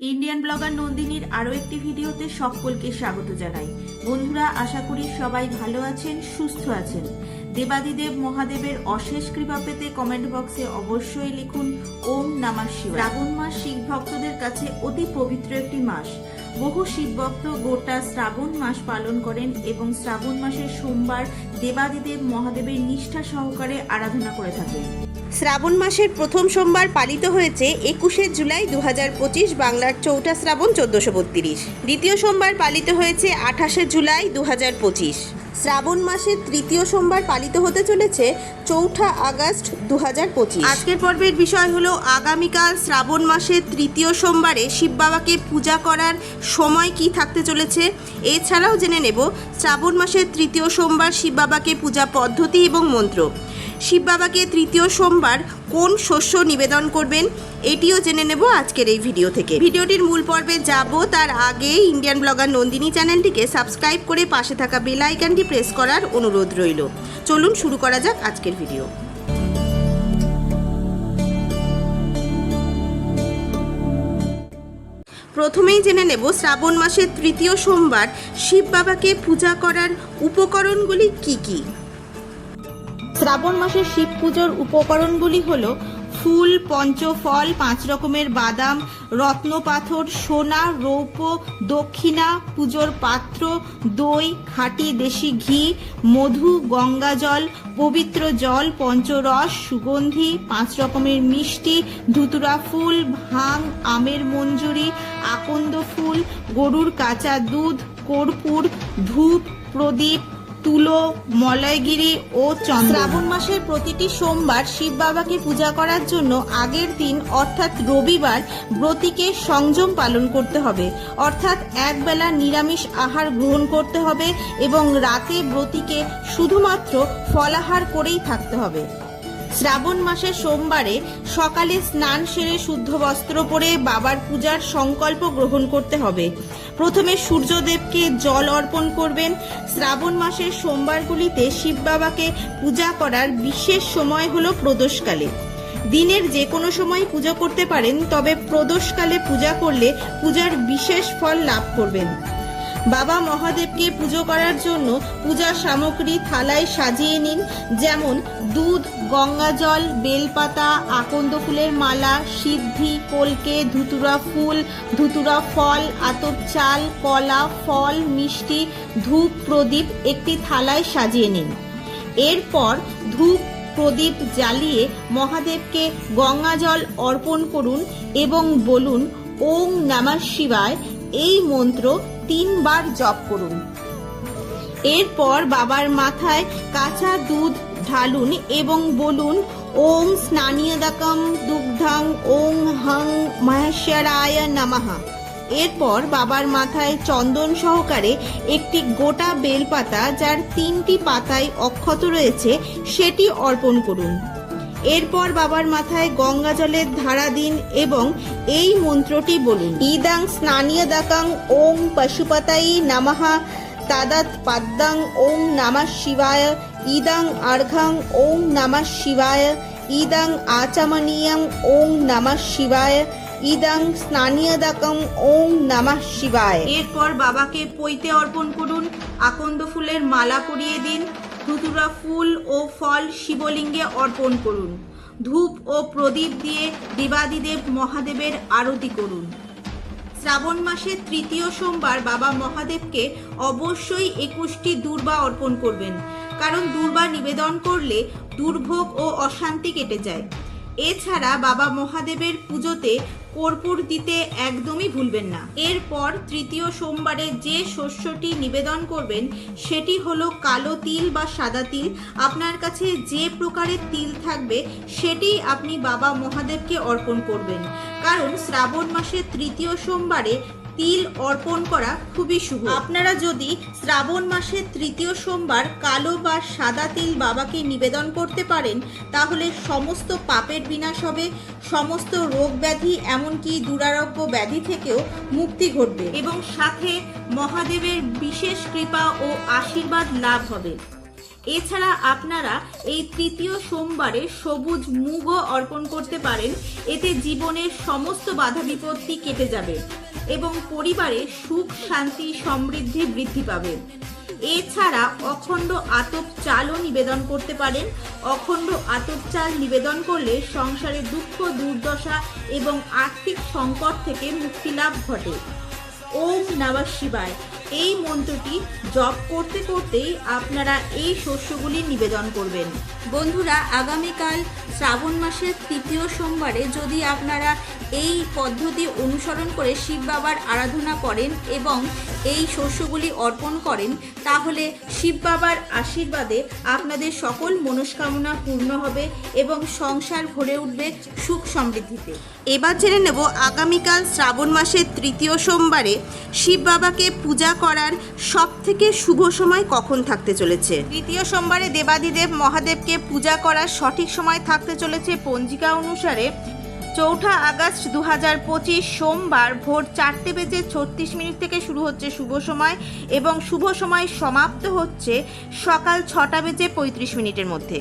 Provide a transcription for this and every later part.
Indian blogger নন্দিনীর আরও একটি ভিডিওতে সকলকে স্বাগত জানাই। বন্ধুরা, আশা করি সবাই ভালো আছেন, সুস্থ আছেন। দেবাদিদেব মহাদেবের অশেষ কৃপা পেতে কমেন্ট বক্সে অবশ্যই লিখুন, ওম নামা শিব মাস শিখ ভক্তদের কাছে অতি পবিত্র একটি মাস। বহু শিবভক্ত গোটা শ্রাবণ মাস পালন করেন এবং শ্রাবণ মাসের সোমবার দেবাদিদেব মহাদেবের নিষ্ঠা সহকারে আরাধনা করে থাকেন। শ্রাবণ মাসের প্রথম সোমবার পালিত হয়েছে একুশে জুলাই দু হাজার পঁচিশ বাংলার চৌঠা শ্রাবণ চোদ্দশো বত্রিশ। দ্বিতীয় সোমবার পালিত হয়েছে আঠাশে জুলাই দু হাজার পঁচিশ। শ্রাবণ মাসের তৃতীয় সোমবার পালিত হতে চলেছে চৌঠা আগস্ট দু পঁচিশ। আজকের পর্বের বিষয় হলো, আগামীকাল শ্রাবণ মাসের তৃতীয় সোমবারে শিব বাবাকে পূজা করার সময় কি থাকতে চলেছে? এছাড়াও জেনে নেব, শ্রাবণ মাসের তৃতীয় সোমবার শিব বাবাকে পূজা পদ্ধতি এবং মন্ত্র। শিব বাবাকে তৃতীয় সোমবার কোন শস্য নিবেদন করবেন এটিও জেনে নেব আজকের এই ভিডিও থেকে। ভিডিওটির মূল পর্বে যাব, তার আগে ইন্ডিয়ান ব্লগার নন্দিনী চ্যানেলটিকে সাবস্ক্রাইব করে পাশে থাকা বেল আইকনটি প্রেস করার অনুরোধ রইল। চলুন শুরু করা যাক আজকের ভিডিও। প্রথমেই জেনে নেব, শ্রাবণ মাসের তৃতীয় সোমবার শিব বাবাকে পূজা করার উপকরণগুলি কি কি? শ্রাবণ মাসের শিব পুজোর উপকরণগুলি হল ফুল, পঞ্চফল, পাঁচ রকমের বাদাম, রত্ন পাথর, সোনা, রৌপ্য, দক্ষিণা, পুজোর পাত্র, দই, খাঁটি দেশি ঘি, মধু, গঙ্গা জল, পবিত্র জল, পঞ্চরস, সুগন্ধি, পাঁচ রকমের মিষ্টি, ধুতুরা ফুল, ভাং, আমের মঞ্জুরি, আকন্দ ফুল, গরুর কাঁচা দুধ, কর্পূর, ধূপ, প্রদীপ তুলো, মলয়গিরি ও চন্দ্র। শ্রাবণ মাসের প্রতিটি সোমবার শিব বাবাকে পূজা করার জন্য আগের দিন, অর্থাৎ রবিবার, ব্রতীকে সংযম পালন করতে হবে। অর্থাৎ একবেলা নিরামিষ আহার গ্রহণ করতে হবে এবং রাতে ব্রতীকে শুধুমাত্র ফলাহার করেই থাকতে হবে। শ্রাবণ মাসের সোমবারে সকালে স্নান সেরে শুদ্ধ বস্ত্র পরে বাবার পূজার সংকল্প গ্রহণ করতে হবে। প্রথমে সূর্যদেবকে জল অর্পণ করবেন। শ্রাবণ মাসের সোমবারগুলিতে শিব বাবাকে পূজা করার বিশেষ সময় হলো প্রদোষকালে। দিনের যে কোনো সময় পুজো করতে পারেন, তবে প্রদোষকালে পূজা করলে পূজার বিশেষ ফল লাভ করবেন। বাবা মহাদেবকে পুজো করার জন্য পূজার সামগ্রী থালায় সাজিয়ে নিন, যেমন দুধ, গঙ্গা জল, বেলপাতা, আকন্দ ফুলের মালা, সিদ্ধি, কলকে, ধুতুরা ফুল, ধুতুরা ফল, আতপ চাল, কলা, ফল, মিষ্টি, ধূপ, প্রদীপ একটি থালায় সাজিয়ে নিন। এরপর ধূপ, প্রদীপ জ্বালিয়ে মহাদেবকে গঙ্গা জল অর্পণ করুন এবং বলুন ওং নমঃ শিবায়। এই মন্ত্র তিনবার জপ করুন। এরপর বাবার মাথায় কাঁচা দুধ ঢালুন এবং বলুন, ওম স্নানীয়দাকম দুগ্ধাং ওং হং মহেশ্বরায় নমঃ। এরপর বাবার মাথায় চন্দন সহকারে একটি গোটা বেলপাতা, যার তিনটি পাতায় অক্ষত রয়েছে, সেটি অর্পণ করুন। এরপর বাবার মাথায় গঙ্গা জলের ধারা দিন এবং এই মন্ত্রটি বলুন। ইদাং স্নানীয় দাকাং ওং পশুপতাই নামাহা তাদাত পাদ্যাং ওং নামা শিবায়। ইদাং আর্ঘাং ওং নামা শিবায়। ইদাং আচামনীয়ং ওং নামা শিবায়। ইদাং স্নানীয় দাকং ওং নামা শিবায়। এরপর বাবাকে পৈতে অর্পণ করুন। আকন্দ ফুলের মালা পরিয়ে দিন। ধুতুরা ফুল ও ফল শিবলিঙ্গে অর্পণ করুন। ধূপ ও প্রদীপ দিয়ে দেবাদিদেব মহাদেবের আরতি করুন। শ্রাবণ মাসের তৃতীয় সোমবার বাবা মহাদেবকে অবশ্যই একুশটি দুর্বা অর্পণ করবেন, কারণ দুর্বা নিবেদন করলে দুর্ভোগ ও অশান্তি কেটে যায়। এছাড়া বাবা মহাদেবের পুজোতে কর্পূর দিতে একদমই ভুলবেন না। এরপর তৃতীয় সোমবারে যে শস্যটি নিবেদন করবেন, সেটি হলো কালো তিল বা সাদা তিল। আপনার কাছে যে প্রকারের তিল থাকবে সেটি আপনি বাবা মহাদেবকে অর্পণ করবেন। কারণ শ্রাবণ মাসের তৃতীয় সোমবারে তিল অর্পণ করা খুবই শুভ। আপনারা যদি শ্রাবণ মাসের তৃতীয় সোমবার কালো বা সাদা তিল বাবাকে নিবেদন করতে পারেন, তাহলে সমস্ত পাপের বিনাশ হবে, সমস্ত রোগ ব্যাধি এমনকি দুরারোগ্য ব্যাধি থেকেও মুক্তি ঘটবে এবং সাথে মহাদেবের বিশেষ কৃপা ও আশীর্বাদ লাভ হবে। এছাড়া আপনারা এই তৃতীয় সোমবারে সবুজ মুগও অর্পণ করতে পারেন, এতে জীবনের সমস্ত বাধা বিপত্তি কেটে যাবে। এবং পরিবারে সুখ, শান্তি, সমৃদ্ধি বৃদ্ধি পাবে। এছাড়া অখণ্ড আতপ চালও নিবেদন করতে পারেন। অখণ্ড আতপ চাল নিবেদন করলে সংসারে দুঃখ, দুর্দশা এবং আর্থিক সংকট থেকে মুক্তি লাভ ঘটে। ওম নমঃ শিবায়। এই মন্ত্রটি জপ করতে করতেই আপনারা এই শস্যগুলি নিবেদন করবেন। বন্ধুরা, আগামীকাল শ্রাবণ মাসের তৃতীয় সোমবারে যদি আপনারা এই পদ্ধতি অনুসরণ করে শিব বাবার আরাধনা করেন এবং এই শস্যগুলি অর্পণ করেন, তাহলে শিব বাবার আশীর্বাদে আপনাদের সকল মনস্কামনা পূর্ণ হবে এবং সংসার ভরে উঠবে সুখ সমৃদ্ধিতে। এবার জেনে নেব আগামীকাল শ্রাবণ মাসের তৃতীয় সোমবারে শিব বাবাকে পূজা করার সব থেকে শুভ সময় কখন থাকতে চলেছে? তৃতীয় সোমবারে দেবাদিদেব মহাদেবকে পূজা করার সঠিক সময় থাকতে চলেছে পঞ্জিকা অনুসারে। চৌঠা আগস্ট দু হাজার পঁচিশ সোমবার ভোর চারটে বেজে ছত্রিশ মিনিট থেকে শুরু হচ্ছে শুভ সময় এবং শুভ সময় সমাপ্ত হচ্ছে সকাল ছটা বেজে পঁয়ত্রিশ মিনিটের মধ্যে।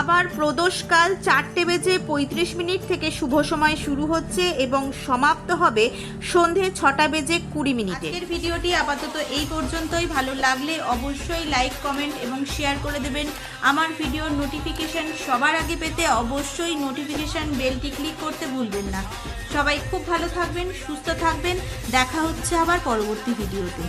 আবার প্রদোষকাল চারটে বেজে পঁয়ত্রিশ মিনিট থেকে শুভ সময় শুরু হচ্ছে এবং সমাপ্ত হবে সন্ধে ছটা বেজে কুড়ি মিনিটে। আজকের ভিডিওটি আপাতত এই পর্যন্তই। ভালো লাগলে অবশ্যই লাইক কমেন্ট এবং শেয়ার করে দেবেন। আমার ভিডিওর নোটিফিকেশন সবার আগে পেতে অবশ্যই নোটিফিকেশন বেলটি ক্লিক করতে ভুলবেন না। সবাই খুব ভালো থাকবেন, সুস্থ থাকবেন। দেখা হচ্ছে আবার পরবর্তী ভিডিওতে।